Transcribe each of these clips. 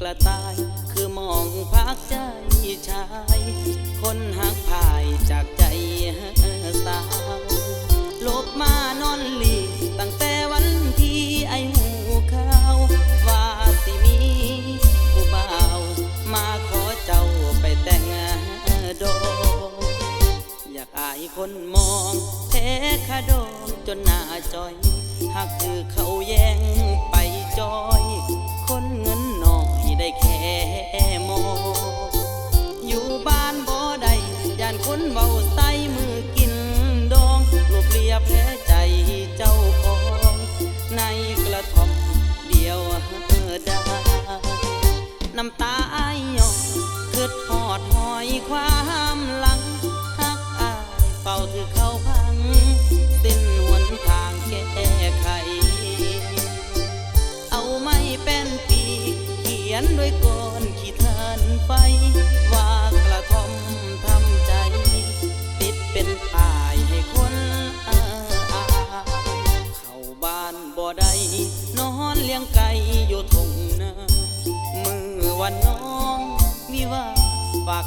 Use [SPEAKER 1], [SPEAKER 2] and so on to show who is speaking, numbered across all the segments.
[SPEAKER 1] กระต่าย คือมองพักใจชาย คนหักพายจากใจสาวลบมานอนหลีตั้งแต่วันที่ไอหูข่าวว่าสิมีผู้บ่าวมาขอเจ้าไปแต่งดอกอยากอายคนมองแท้คาดองจนหน้าจอยหากคือเขาแย่งไปจอย คนเง แค่มองอยู่บ้าน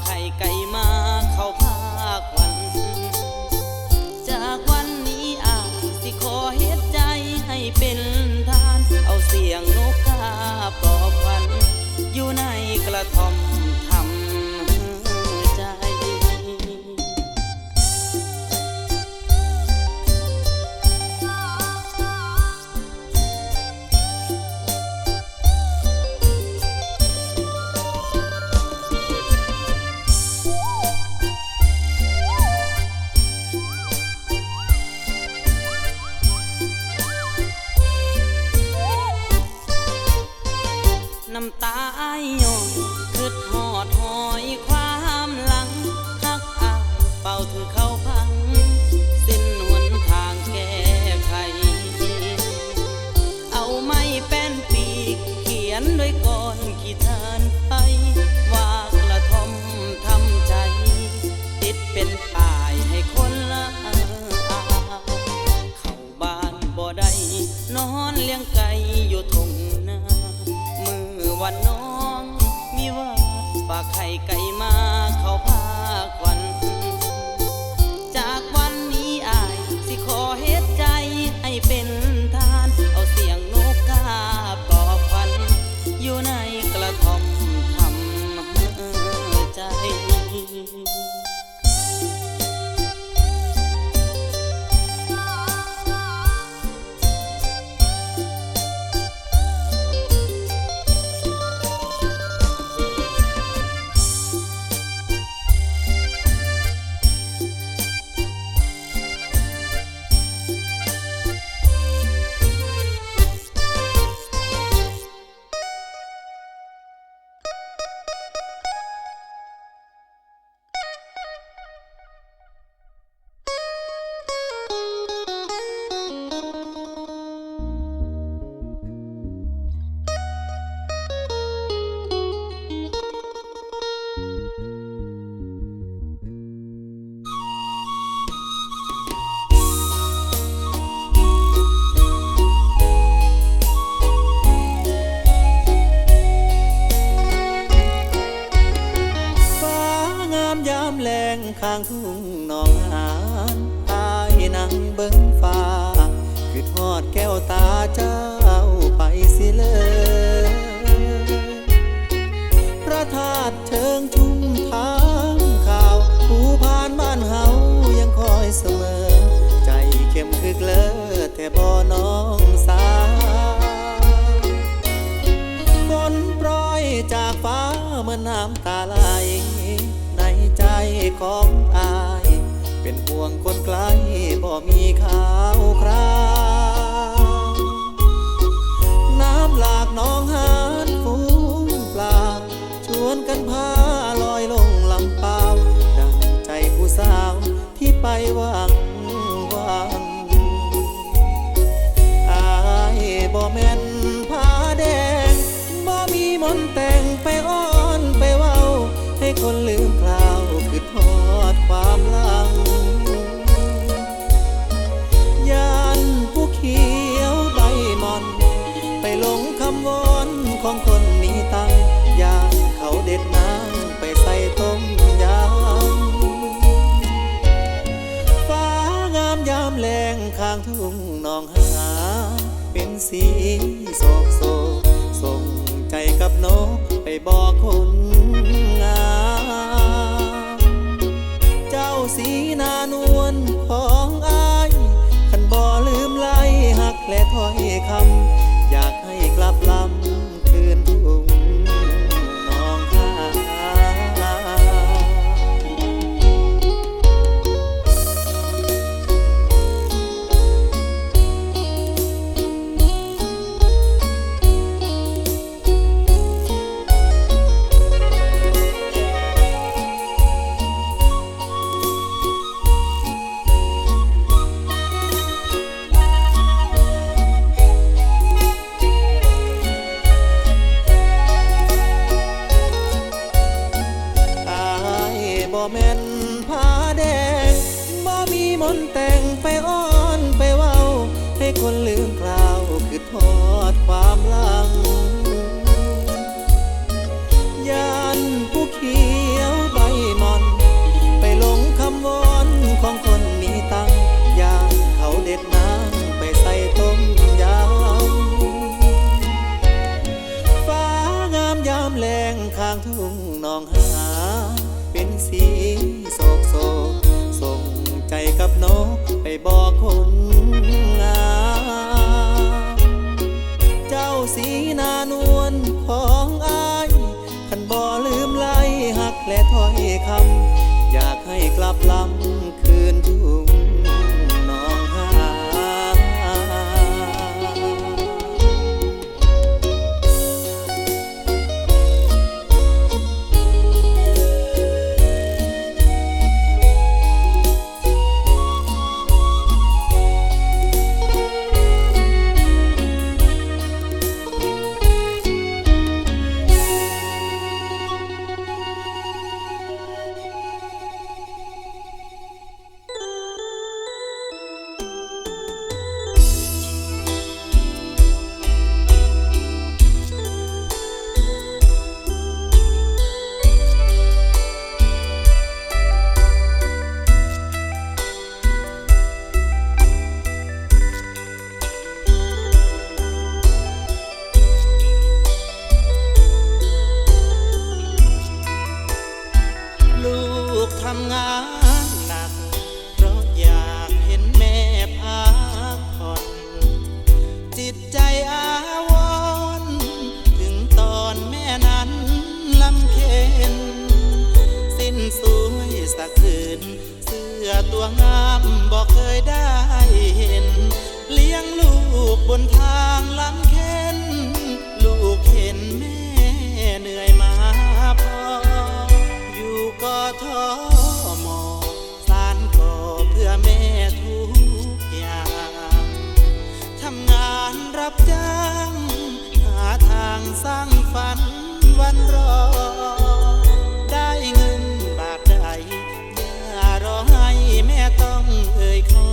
[SPEAKER 1] ไข่ไก่มา ฝากไข่ไก่มา เจ้าไปสิเลยพระ
[SPEAKER 2] ธาตุเชิงชุ่มทางข่าวผู้ผ่านบ้านเฮายังคอยเสมอ ใจเข้มคือเกลอแต่บ่น้องสาวฝนโปรยจากฟ้าเมื่อน้ำตาไหลในใจของอาย เป็นห่วงคนไกลบ่มีข่าวคราว หลากน้องหานฟูงปลา ชวนกันพาลอยลงลำเปล่าดังใจผู้สาวที่ไปว่าง ผาแดงบ่มีมนแต่งไปอ้อนไปเว้า ให้คนลืมกล่าวคือทอดความลัง ยานผู้ขี่ ถ้อยคำ แม่ต้องเอ่ยขอ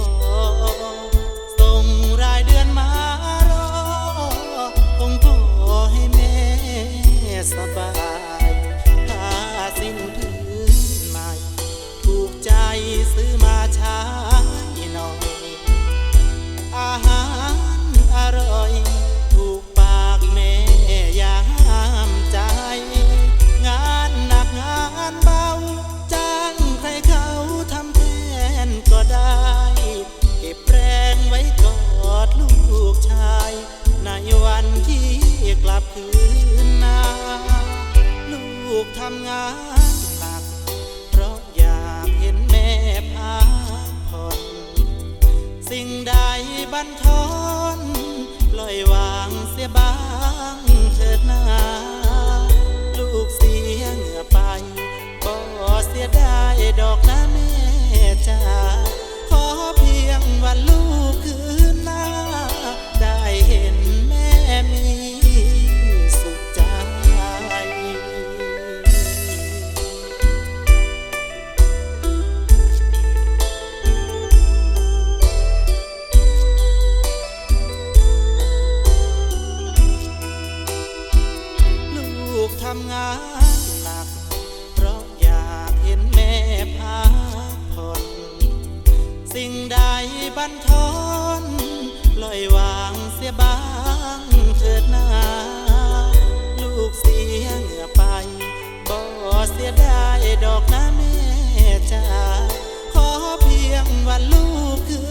[SPEAKER 2] ันทอนลอยวางเสียบ้างเถิดนาลูกเสียเหงื่อไปบ่เสียได้ดอกนะแม่จ้าขอเพียงวันลูกคือ สิ่งใดบันทอนลอยวางเสียบางเถิดนาลูกเสียเหงื่อไปบ่เสียได้ดอกนะแม่จ้าขอเพียงวันลูกคือ